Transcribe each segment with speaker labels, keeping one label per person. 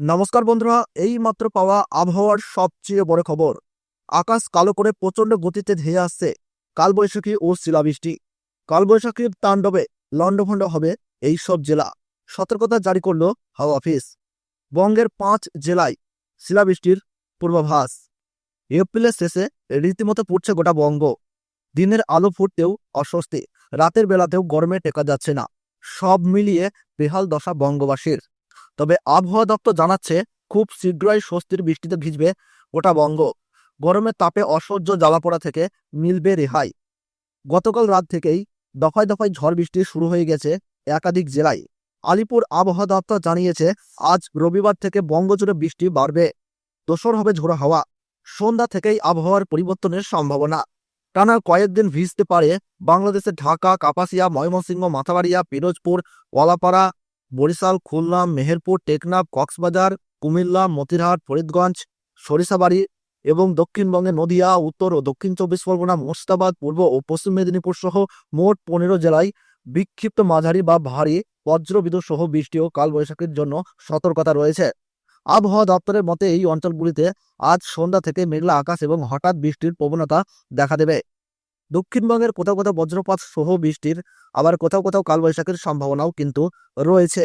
Speaker 1: নমস্কার বন্ধুরা এই মাত্র পাওয়া আবহাওয়ার সবচেয়ে বড় খবর। আকাশ কালো করে প্রচণ্ড গতিতে ধেয়ে আসছে। কালবৈশাখী ও শিলাবৃষ্টি। কালবৈশাখীর তাণ্ডবে লণ্ডভণ্ড হবে এই সব জেলা। সতর্কতা জারি করল হাওয়া অফিস। বঙ্গের পাঁচ জেলায় শিলাবৃষ্টির পূর্বাভাস। এপ্রিলের শেষে রীতিমতো পড়ছে গোটা বঙ্গ। দিনের আলো ফুটতেও অস্বস্তি। রাতের বেলাতেও গরমে টেকা যাচ্ছে না। সব মিলিয়ে বেহাল দশা বঙ্গবাসীর। তবে আবহাওয়া দপ্তর জানাচ্ছে, খুব শীঘ্রই স্বস্তির বৃষ্টিতে ভিজবে গোটা বঙ্গ। গরমের তাপে অসহ্য জ্বালা পোড়া থেকে মিলবে রেহাই। গতকাল রাত থেকেই দফায় দফায় ঝড় বৃষ্টি শুরু হয়ে গেছে একাধিক জেলায়। আলিপুর আবহাওয়া দপ্তর জানিয়েছে, আজ রবিবার থেকে বঙ্গজুড়ে বৃষ্টি বাড়বে। দোসর হবে ঝোড়ো হাওয়া। সন্ধ্যা থেকেই আবহাওয়ার পরিবর্তনের সম্ভাবনা। টানা কয়েকদিন ভিজতে পারে বাংলাদেশের ঢাকা, কাপাসিয়া, ময়মনসিংহ, মাথাবাড়িয়া, পিরোজপুর কলাপাড়া বরিশাল, খুলনা, মেহেরপুর, টেকনাফ, কক্সবাজার, কুমিল্লা, মতিরহাট, ফরিদগঞ্জ, সরিষাবাড়ি এবং দক্ষিণবঙ্গের নদিয়া, উত্তর ও দক্ষিণ চব্বিশ পরগনা, মুর্শিদাবাদ, পূর্ব ও পশ্চিম মেদিনীপুর সহ মোট পনেরো জেলায় বিক্ষিপ্ত মাঝারি বা ভারী বজ্রবিদ্যুৎ সহ বৃষ্টি ও কালবৈশাখীর জন্য সতর্কতা রয়েছে। আবহাওয়া দপ্তরের মতে, এই অঞ্চলগুলিতে আজ সন্ধ্যা থেকে মেঘলা আকাশ এবং হঠাৎ বৃষ্টির প্রবণতা দেখা দেবে। দক্ষিণবঙ্গের কোথাও কোথাও বজ্রপাত সহ বৃষ্টির, আবার কোথাও কোথাও কালবৈশাখীর সম্ভাবনাও কিন্তু রয়েছে।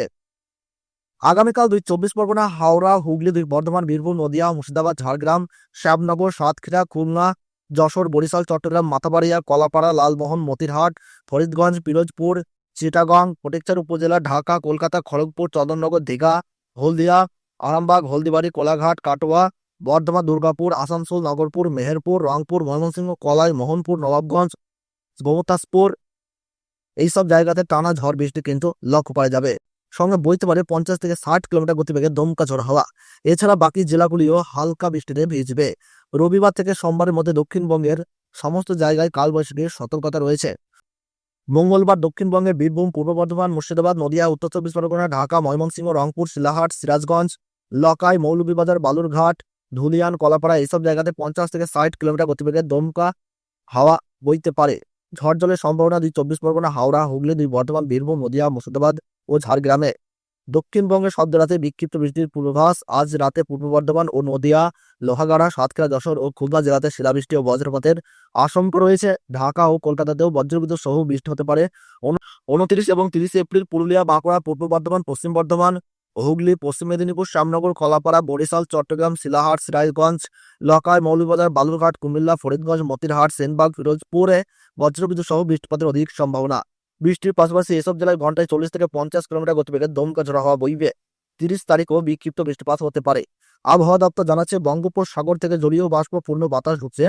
Speaker 1: আগামীকাল দুই চব্বিশ পরগনা, হাওড়া, হুগলি, দুই বর্ধমান, বীরভূম, নদিয়া, মুর্শিদাবাদ, ঝাড়গ্রাম, শ্যামনগর, সাতক্ষীরা, খুলনা, যশোর, বরিশাল, চট্টগ্রাম, মাথাবাড়িয়া, কলাপাড়া, লালমোহন, মতিরহাট, ফরিদগঞ্জ, পিরোজপুর, চিটাগং ফটিকচার উপজেলা, ঢাকা, কলকাতা, খড়গপুর, চন্দননগর, দীঘা, হলদিয়া, আরামবাগ, হলদিবাড়ি, কোলাঘাট, কাটোয়া বর্ধমান, দুর্গাপুর, আসানসোল, নগরপুর, মেহেরপুর, রংপুর, ময়মনসিংহ, কলাই, মোহনপুর, নবাবগঞ্জ গোমতাসপুর এইসব জায়গাতে টানা ঝড় বৃষ্টি কিন্তু লক্ষ্য করা যাবে। সঙ্গে বইতে পারে পঞ্চাশ থেকে ষাট কিলোমিটার গতিবেগে দমকা ঝড় হাওয়া। এছাড়া বাকি জেলাগুলিও হালকা বৃষ্টিতে ভিজবে। রবিবার থেকে সোমবারের মধ্যে দক্ষিণবঙ্গের সমস্ত জায়গায় কালবৈশাখীর সতর্কতা রয়েছে। মঙ্গলবার দক্ষিণবঙ্গের বীরভূম, পূর্ব বর্ধমান, মুর্শিদাবাদ, নদিয়া, উত্তর চব্বিশ পরগনা, ঢাকা, ময়মনসিংহ, রংপুর, শিলাহাট, সিরাজগঞ্জ, লকাই, মৌলভীবাজার, বালুরঘাট ধুলিয়ান, কলাপাড়া এইসব জায়গাতে পঞ্চাশ থেকে ষাট কিলোমিটার গতিবেগে দমকা হাওয়া বইতে পারে। ঝড় জলের সম্ভাবনা দুই, চব্বিশ পরগনা, হাওড়া, হুগলি, দুই, বর্ধমান, বীরভূম, নদিয়া, মুর্শিদাবাদ ও ঝাড়গ্রামে। দক্ষিণবঙ্গে সব জেলাতে বিক্ষিপ্ত বৃষ্টির পূর্বাভাস। আজ রাতে পূর্ব বর্ধমান ও নদিয়া, লোহাগাড়া, সাতক্ষীরা, যশোর ও খুলনা জেলাতে শিলাবৃষ্টি ও বজ্রপাতের আশঙ্কা রয়েছে। ঢাকা ও কলকাতাতেও বজ্রবিদ্যুৎ সহ বৃষ্টি হতে পারে। উনত্রিশ এবং তিরিশে এপ্রিল পুরুলিয়া, বাঁকুড়া, পূর্ব বর্ধমান, পশ্চিম বর্ধমান হুগলি, পশ্চিম মেদিনীপুর, শ্যামনগর কলাপাড়া বরিশাল, চট্টগ্রাম, শিলাহাট, সিরাজগঞ্জ লকাই মৌলভীবাজার, বালুরঘাট, কুমিল্লা, ফরিদগঞ্জ, মতিরহাট, সেনবাগ, ফিরোজপুরে বজ্রবিদ্যুৎ সহ বৃষ্টিপাতের অধিক সম্ভাবনা। বৃষ্টির পাশাপাশি এসব জেলায় ঘন্টায় চল্লিশ থেকে পঞ্চাশ কিলোমিটার গতিবেগে দমকা ঝড় হওয়া বইবে। তিরিশ তারিখও বিক্ষিপ্ত বৃষ্টিপাত হতে পারে। আবহাওয়া দপ্তর জানাচ্ছে, বঙ্গোপসাগর থেকে জলীয় বাষ্পপূর্ণ বাতাস ঢুকছে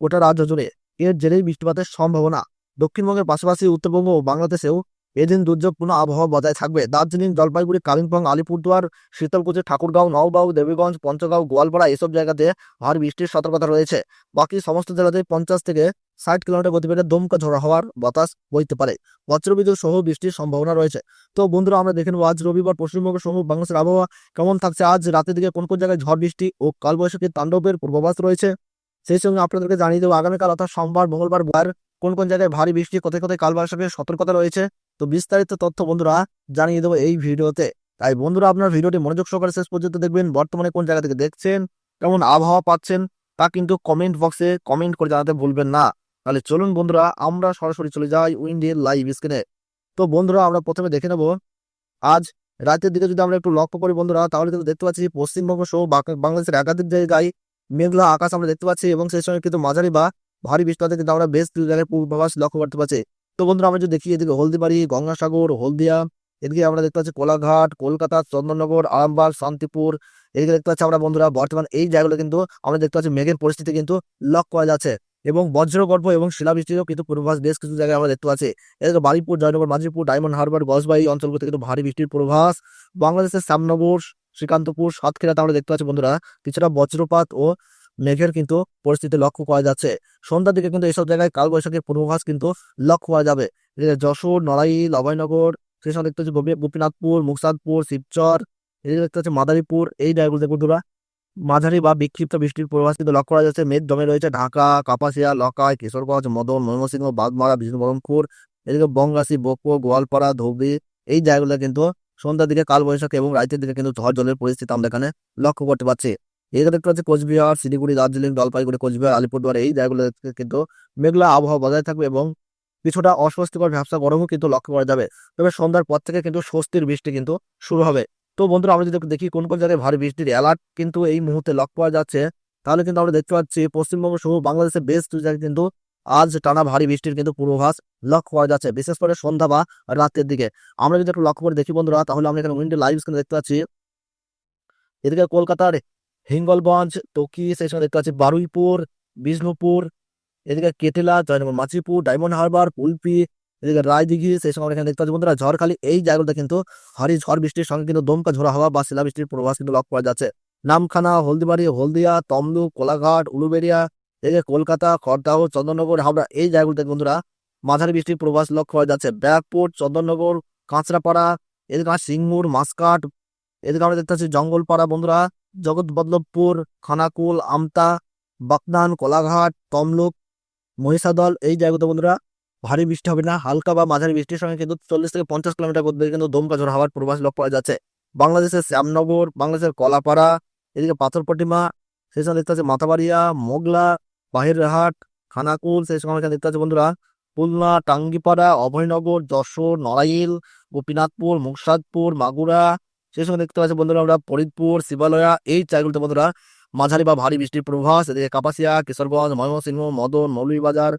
Speaker 1: গোটা রাজ্য জুড়ে। এর জেরেই বৃষ্টিপাতের সম্ভাবনা। দক্ষিণবঙ্গের পাশাপাশি উত্তরবঙ্গ ও বাংলাদেশেও এদিন দুর্যোগপূর্ণ আবহাওয়া বজায় থাকবে। দার্জিলিং, জলপাইগুড়ি, কালিম্পং, আলিপুরদুয়ার, শীতলকুচি, ঠাকুরগাঁও, নওগাঁও, দেবীগঞ্জ, পঞ্চগাঁও, গোয়ালপাড়া এসব জায়গাতে ভারী বৃষ্টির সতর্কতা রয়েছে। বাকি সমস্ত জেলাতে পঞ্চাশ থেকে ষাট কিলোমিটার গতিবেগে দমকা ঝোড়া হওয়ার বাতাস বইতে পারে। বজ্রবিদ্যুৎ সহ বৃষ্টির সম্ভাবনা রয়েছে। তো বন্ধুরা, আমরা দেখে নেব আজ রবিবার, পশ্চিমবঙ্গ সহ বাংলাদেশের আবহাওয়া কেমন থাকছে? আজ রাতের দিকে কোন কোন জায়গায় ঝড়, বৃষ্টি ও কালবৈশাখীর তাণ্ডবের পূর্বাভাস রয়েছে? সেই সঙ্গে আপনাদেরকে জানিয়ে দেবো, আগামীকাল অর্থাৎ সোমবার, মঙ্গলবার বার কোন কোন জায়গায় ভারী বৃষ্টি, কোথায় কোথায় কালবৈশাখীর সতর্কতা রয়েছে? তো বিস্তারিত তথ্য বন্ধুরা জানিয়ে দেবো এই ভিডিওতে। তাই বন্ধুরা আপনার ভিডিওটি মনোযোগ সহকারে শেষ পর্যন্ত দেখবেন, বর্তমানে কোন জায়গা থেকে দেখছেন, কেমন আবহাওয়া পাচ্ছেন, তা কিন্তু কমেন্ট বক্সে কমেন্ট করে জানাতে ভুলবেন না। তাহলে চলুন বন্ধুরা, আমরা সরাসরি চলে যাই উইন্ডের লাইভ স্ক্রিনে তো বন্ধুরা, আমরা প্রথমে দেখে নেব, আজ রাতের দিকে যদি আমরা একটু লক্ষ্য করি বন্ধুরা, তাহলে কিন্তু দেখতে পাচ্ছি পশ্চিমবঙ্গ সহ বাংলাদেশের একাধিক জায়গায় মেঘলা আকাশ আমরা দেখতে পাচ্ছি এবং সেই সঙ্গে কিন্তু মাঝারি বা ভারী বৃষ্টিপাতে কিন্তু আমরা বেশ কিছু জায়গায় পূর্বাভাস লক্ষ্য করতে পারছি তো বন্ধুরা, আমরা যদি দেখি এদিকে হলদিবাড়ি, গঙ্গাসাগর, হলদিয়া, এদিকে আমরা দেখতে পাচ্ছি কোলাঘাট, কলকাতা, চন্দননগর, আরামবাগ, শান্তিপুর, এদিকে দেখতে পাচ্ছি আমরা বন্ধুরা বর্তমান এই জায়গাগুলো কিন্তু আমরা দেখতে পাচ্ছি মেঘের পরিস্থিতি কিন্তু লক্ষ্য করা যাচ্ছে এবং বজ্রগর্ভ এবং শিলাবৃষ্টিরও কিন্তু পূর্বাভাস বেশ কিছু জায়গায় আমরা দেখতে পাচ্ছি। এদিকে বারিপুর, জয়নগর, মাঝিপুর, ডায়মন্ড হারবার গজবাই অঞ্চলগুলোতে কিন্তু ভারী বৃষ্টির পূর্বাভাস। বাংলাদেশের শ্যামনগর, শ্রীকান্তপুর, সাতক্ষীরাতে আমরা দেখতে পাচ্ছি বন্ধুরা, কিছুটা বজ্রপাত ও মেঘের কিন্তু পরিস্থিতি লক্ষ্য করা যাচ্ছে। সন্ধ্যার দিকে কিন্তু এইসব জায়গায় কালবৈশাখীর পূর্বাভাস কিন্তু লক্ষ্য করা যাবে। যশোর নড়াই অভয়নগর সেই সঙ্গে দেখতে হচ্ছে গোপীনাথপুর, মুকসাদপুর, শিবচর, এদিকে দেখতে হচ্ছে মাদারীপুর, এই জায়গাগুলোতে বন্ধুরা, মাঝারি বা বিক্ষিপ্ত বৃষ্টির পূর্বাভাস কিন্তু লক্ষ্য করা যাচ্ছে। মেঘ জমে রয়েছে ঢাকা, কাপাসিয়া লকাই কিশোরগঞ্জ, মদন, ময়মনসিংহ বাগমারা বিষ্ণুবরণপুর এদিকে বঙ্গাসি বকো, গোয়ালপাড়া, ধুবড়ি, এই জায়গাগুলো কিন্তু সন্ধ্যার দিকে কালবৈশাখী এবং রাতের দিকে কিন্তু ঝড় জলের পরিস্থিতি আমরা এখানে লক্ষ্য করতে পারছি। এদিকে দেখতে পাচ্ছি কোচবিহার, শিলিগুড়ি, দার্জিলিং, জলপাইগুড়ি, কোচবিহার, আলিপুরদুয়ার এই জায়গাগুলোতে কিন্তু মেঘলা আবহাওয়া বজায় থাকবে এবং কিছুটা অস্বস্তিকর ব্যবসা গরমও কিন্তু লক্ষ্য করা যাবে। তবে সন্ধ্যার পর থেকে কিন্তু স্বস্তির বৃষ্টি কিন্তু শুরু হবে। তো বন্ধুরা, আমরা যদি দেখি কোন কোন জায়গায় ভারী বৃষ্টির অ্যালার্ট কিন্তু এই মুহূর্তে লক্ষ্য করা যাচ্ছে, তাহলে কিন্তু আমরা দেখতে পাচ্ছি পশ্চিমবঙ্গ সহ বাংলাদেশের বেশ কিছু জায়গায় কিন্তু আজ টানা ভারী বৃষ্টির কিন্তু পূর্বাভাস লক্ষ্য করা যাচ্ছে, বিশেষ করে সন্ধ্যা বা রাতের দিকে। আমরা যদি একটু লক্ষ্য করে দেখি বন্ধুরা, তাহলে আমরা এখানে উইন্ডো লাইভ স্ক্রিনে দেখতে পাচ্ছি, এদিকে কলকাতার হিঙ্গলগঞ্জ টকি, সেই সময় দেখতে পাচ্ছি বারুইপুর, বিষ্ণুপুর, এদিকে কেটেলা, জয়নগর মাছিপুর ডায়মন্ড হারবার, পুলপি, এদিকে রায়দিঘি, সেই সময় এখানে দেখতে পাচ্ছি বন্ধুরা ঝড়খালি, এই জায়গাগুলোতে কিন্তু ভারী ঝড় বৃষ্টির সঙ্গে কিন্তু দমকা ঝোড়া হাওয়া বা শিলাবৃষ্টির পূর্বাভাস কিন্তু লক্ষ্য করা যাচ্ছে। নামখানা, হলদিবাড়ি, হলদিয়া, তমলুক, কোলাঘাট, উলুবেড়িয়া, এদিকে কলকাতা খড়দাহ চন্দননগর, হাওড়া, এই জায়গাগুলোতে বন্ধুরা মাঝারি বৃষ্টির পূর্বাভাস লক্ষ্য করা যাচ্ছে। ব্যারাকপুর, চন্দননগর, কাঁচরাপাড়া, এদিকে সিংমুর মাসকাট এদিকে আমরা দেখতে পাচ্ছি জঙ্গলপাড়া বন্ধুরা, জগৎবল্লভপুর, খানাকুল, আমতা বাগনান কোলাঘাট, তমলুক, মহিষাদল, এই জায়গাতে বন্ধুরা ভারী বৃষ্টি হবে না, হালকা বা মাঝারি বৃষ্টির সঙ্গে কিন্তু চল্লিশ থেকে পঞ্চাশ কিলোমিটার গতিতে কিন্তু দমকা ঝড় হওয়ার পূর্বাভাস লক্ষ্য করা যাচ্ছে। বাংলাদেশের শ্যামনগর, বাংলাদেশের কলাপাড়া, এদিকে পাথর প্রতিমা, সেই সঙ্গে দেখতে পাচ্ছি মাথাবাড়িয়া, মোগলা, বাহিরহাট, খানাকুল, সেই এখানে দেখতে পাচ্ছি বন্ধুরা খুলনা, টাঙ্গিপাড়া, অভয়নগর, যশোর, নড়াইল, গোপীনাথপুর, মুকসাদপুর, মাগুরা সেই সঙ্গে দেখতে পাচ্ছি বন্ধুরা আমরা ফরিদপুর, শিবালয়া, এই জায়গাগুলোতে বন্ধুরা মাঝারি বা ভারী বৃষ্টির পূর্বাভাস। এদিকে কাপাসিয়া, কিশোরগঞ্জ, ময়মনসিংহ, মদন, মৌলভীবাজার,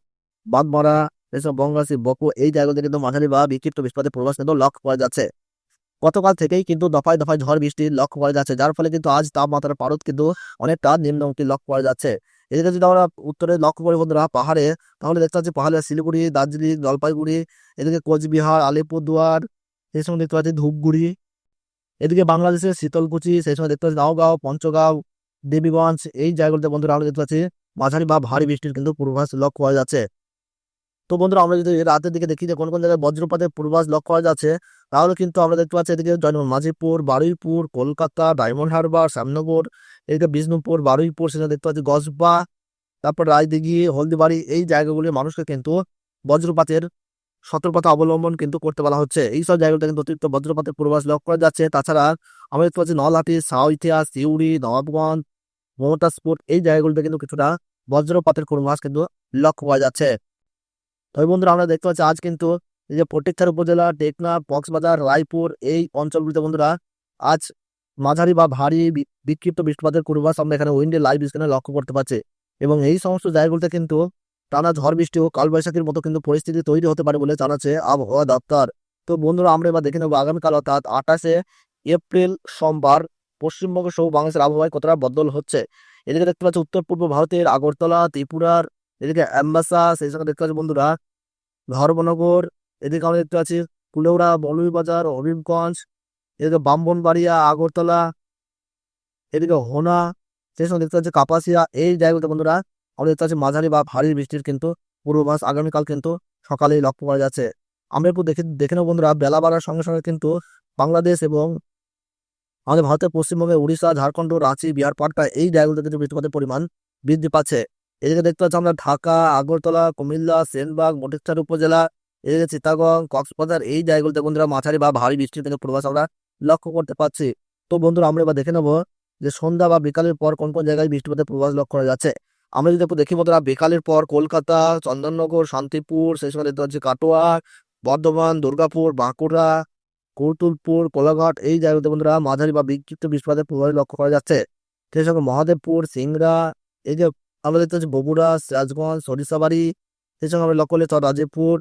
Speaker 1: বাগমারা, এসব বঙ্গাসী বকো, এই জায়গাগুলোতে কিন্তু মাঝারি বা বিক্ষিপ্ত বৃষ্টিপাতের পূর্বাভাস কিন্তু লক্ষ্য করা যাচ্ছে। গতকাল থেকেই কিন্তু দফায় দফায় ঝড় বৃষ্টি লক্ষ্য করা যাচ্ছে, যার ফলে কিন্তু আজ তাপমাত্রার পারদ কিন্তু অনেকটা নিম্নমুখী লক্ষ্য করা যাচ্ছে। এদিকে যদি আমরা উত্তরে লক্ষ্য করি বন্ধুরা পাহাড়ে, তাহলে দেখতে পাচ্ছি পাহাড়ে শিলিগুড়ি, দার্জিলিং, জলপাইগুড়ি, এদিকে কোচবিহার, আলিপুরদুয়ার সেই সময় দেখতে পাচ্ছি ধূপগুড়ি এদিকে বাংলাদেশের শীতলকুচি, সেই সময় দেখতে পাচ্ছি নওগাঁও, পঞ্চগাঁও, দেবীগঞ্জ, এই জায়গাগুলোতে বন্ধুরা আমরা দেখতে পাচ্ছি মাঝারি বা ভারী বৃষ্টির কিন্তু পূর্বাভাস লক্ষ্য করা যাচ্ছে। তো বন্ধুরা আমরা যদি রাতের দিকে দেখি যে কোন কোন জায়গায় বজ্রপাতের পূর্বাভাস লক্ষ্য করা যাচ্ছে, তাহলে কিন্তু আমরা দেখতে পাচ্ছি এদিকে জয়নগর, মাঝিপুর, বারুইপুর, কলকাতা, ডায়মন্ড হারবার, শ্যামনগর, এদিকে বিষ্ণুপুর, বারুইপুর, সেখানে দেখতে পাচ্ছি গজবা, তারপর রায়দিঘি, হলদিবাড়ি, এই জায়গাগুলির মানুষকে কিন্তু বজ্রপাতের সতর্কতা অবলম্বন কিন্তু করতে বলা হচ্ছে। এই সব জায়গাগুলোতে কিন্তু অতিরিক্ত বজ্রপাতের পূর্বাভাস লক্ষ্য করা যাচ্ছে। তাছাড়া আমরা দেখতে পাচ্ছি নলহাটি সাউথিয়া সিউড়ি, নবাবগঞ্জ মমতাজপুর এই জায়গাগুলোতে কিন্তু কিছুটা বজ্রপাতের পূর্বাভাস কিন্তু লক্ষ্য করা যাচ্ছে। তবে বন্ধুরা আমরা দেখতে পাচ্ছি আজ কিন্তু এই যে প্রত্যেকটার উপজেলা, টেকনাফ, কক্সবাজার, রায়পুর এই অঞ্চলগুলিতে বন্ধুরা আজ মাঝারি বা ভারী বিক্ষিপ্ত বৃষ্টিপাতের পূর্বাভাস আমরা এখানে উইন্ডে লাইভ স্ক্রিনে লক্ষ্য করতে পারছি। এবং এই সমস্ত জায়গাগুলোতে কিন্তু টানা ঝড় বৃষ্টি ও কালবৈশাখীর মতো কিন্তু পরিস্থিতি তৈরি হতে পারে বলে জানাচ্ছে আবহাওয়া দপ্তর। তো বন্ধুরা, আমরা এবার দেখে নেব আগামীকাল অর্থাৎ আঠাশে এপ্রিল সোমবার পশ্চিমবঙ্গ সহ বাংলাদেশের আবহাওয়ায় কতটা বদল হচ্ছে। এদিকে দেখতে পাচ্ছি উত্তর পূর্ব ভারতের আগরতলা, ত্রিপুরার এদিকে অ্যাম্বাসা, সেই সঙ্গে দেখতে পাচ্ছি বন্ধুরা ধর্মনগর, এদিকে আমরা দেখতে পাচ্ছি কুলেউড়া মৌলভীবাজার হবিবগঞ্জ এদিকে বামবনবাড়িয়া আগরতলা, এদিকে হোনা, সেই সঙ্গে দেখতে পাচ্ছি কাপাসিয়া, এই জায়গাগুলোতে বন্ধুরা দেখতে পাচ্ছি মাঝারি বা ভারী বৃষ্টির কিন্তু পূর্বাভাস আগামীকাল কিন্তু সকালেই লক্ষ্য করা যাচ্ছে। আমরা একটু দেখে দেখে নেব বন্ধুরা, বেলা বাড়ার সঙ্গে সঙ্গে কিন্তু বাংলাদেশ এবং আমাদের ভারতের পশ্চিমবঙ্গে উড়িষ্যা, ঝাড়খণ্ড, রাঁচি, বিহার পাটনা এই জায়গাগুলোতে কিন্তু বৃষ্টিপাতের পরিমাণ বৃদ্ধি পাচ্ছে। এদিকে দেখতে পাচ্ছি আমরা ঢাকা, আগরতলা, কুমিল্লা, সেনবাগ মটিকচার উপজেলা, এদিকে চিতাগং কক্সবাজার এই জায়গাগুলোতে বন্ধুরা মাঝারি বা ভারী বৃষ্টির কিন্তু পূর্বাভাস আমরা লক্ষ্য করতে পারছি তো বন্ধুরা আমরা এবার দেখে নেব যে সন্ধ্যা বা বিকালের পর কোন কোন জায়গায় বৃষ্টিপাতের পূর্বাভাস লক্ষ্য করা যাচ্ছে। আমরা যদি দেখি বন্ধুরা, বিকালের পর কলকাতা, চন্দননগর, শান্তিপুর, সেই সময় দেখতে পাচ্ছি কাটোয়া, বর্ধমান, দুর্গাপুর, বাঁকুড়া কৌতুলপুর কোলাঘাট, এই জায়গাতে বন্ধুরা মাঝারি বা বিক্ষিপ্ত বৃষ্টিপাতের পূর্বাভাস লক্ষ্য করা যাচ্ছে। সেই সঙ্গে মহাদেবপুর, সিংড়া, এই যে আমরা দেখতে পাচ্ছি বগুড়া, সিরাজগঞ্জ সরিষাবাড়ি সেই সঙ্গে আমরা লক্ষ্য করলে রাজেপুর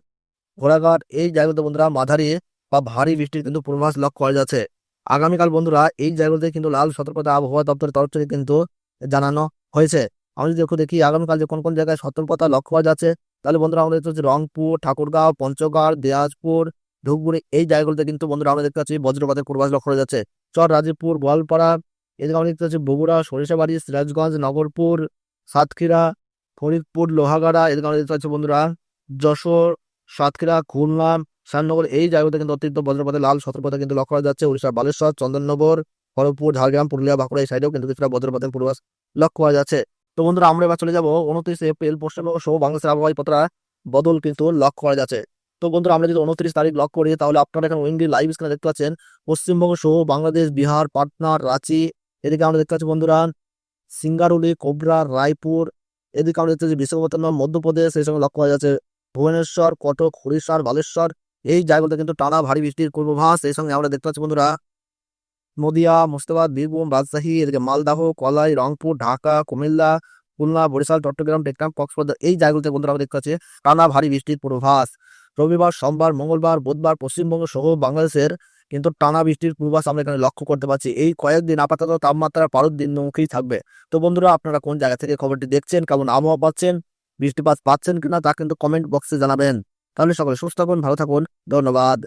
Speaker 1: ঘোড়াঘাট, এই জায়গাতে বন্ধুরা মাঝারি বা ভারী বৃষ্টির কিন্তু পূর্বাভাস লক্ষ্য করা যাচ্ছে। আগামীকাল বন্ধুরা এই জায়গাতে কিন্তু লাল সতর্কতা আবহাওয়া দপ্তরের তরফ থেকে কিন্তু জানানো হয়েছে। আমরা যদি দেখি আগামীকাল যে কোন কোন জায়গায় সতর্কতা লক্ষ্য করা যাচ্ছে, তাহলে বন্ধুরা আমরা দেখতে পাচ্ছি রংপুর, ঠাকুরগাঁও, পঞ্চগড়, দিনাজপুর, ধূপগুড়ি, এই জায়গাগুলোতে কিন্তু বন্ধুরা আমরা দেখতে পাচ্ছি বজ্রপাতের পূর্বাভাস লক্ষ্য করা যাচ্ছে। চর রাজীবপুর গোয়ালপাড়া, এদিকে আমরা দেখতে পাচ্ছি বগুড়া, সরিষাবাড়ি, সিরাজগঞ্জ, নগরপুর, সাতক্ষীরা, ফরিদপুর, লোহাগাড়া, এদিকে আমরা দেখতে পাচ্ছি বন্ধুরা যশোর, সাতক্ষীরা, খুলনা, শ্যামনগর, এই জায়গাতে কিন্তু অতিরিক্ত বজ্রপাতের লাল সতর্কতা কিন্তু লক্ষ্য করা যাচ্ছে। উড়িষ্যার বালেশ্বর, চন্দননগর, খড়গপুর, ঝাড়গ্রাম, পুরুলিয়া, বাঁকুড়া, এই সাইডেও কিন্তু কিছুটা বজ্রপাতের পূর্বাস লক্ষ্য করা যাচ্ছে। তো বন্ধুরা, আমরা এবার চলে যাব উনত্রিশে এপ্রিল পশ্চিমবঙ্গ সহ বাংলাদেশের আবহাওয়ায় কতটা বদল কিন্তু লক্ষ্য করা যাচ্ছে। তো বন্ধুরা, আমরা যদি উনত্রিশ তারিখ লক করি, তাহলে আপনারা এখানে উইন্ডি লাইভ স্ক্রিনে দেখতে পাচ্ছেন পশ্চিমবঙ্গ সহ বাংলাদেশ, বিহার, পাটনা, রাঁচি, এদিকে আমরা দেখতে পাচ্ছি বন্ধুরা, সিঙ্গারুলি, কোবরা, রায়পুর, এদিকে আমরা দেখতে পাচ্ছি বিশাখাপত্তনম মধ্যপ্রদেশ সেই সঙ্গে লক্ষ্য করা যাচ্ছে ভুবনেশ্বর, কটক হরিশ্বর বালেশ্বর, এই জায়গাগুলোতে কিন্তু টানা ভারী বৃষ্টির পূর্বাভাস, এই সঙ্গে আমরা দেখতে পাচ্ছি বন্ধুরা নদিয়া, মুর্শিদাবাদ, বীরভূম, রাজশাহী, এদিকে মালদাহ, কলাই, রংপুর, ঢাকা, কুমিল্লা, খুলনা, বরিশাল, চট্টগ্রাম টেকনাম কক্সবাজার এই জায়গাগুলোতে বন্ধুরা আমরা দেখতে পাচ্ছি টানা ভারী বৃষ্টির পূর্বাভাস। রবিবার, সোমবার, মঙ্গলবার, বুধবার, পশ্চিমবঙ্গ সহ বাংলাদেশের কিন্তু টানা বৃষ্টির পূর্বাভাস আমরা এখানে লক্ষ্য করতে পারছি এই কয়েকদিন আপাতত তাপমাত্রা পারদ দিনমুখী থাকবে। তো বন্ধুরা, আপনারা কোন জায়গা থেকে খবরটি দেখছেন, কেমন আবহাওয়া পাচ্ছেন, বৃষ্টিপাত পাচ্ছেন কিনা তা কিন্তু কমেন্ট বক্সে জানাবেন। তাহলে সকলে সুস্থ থাকুন, ভালো থাকুন, ধন্যবাদ।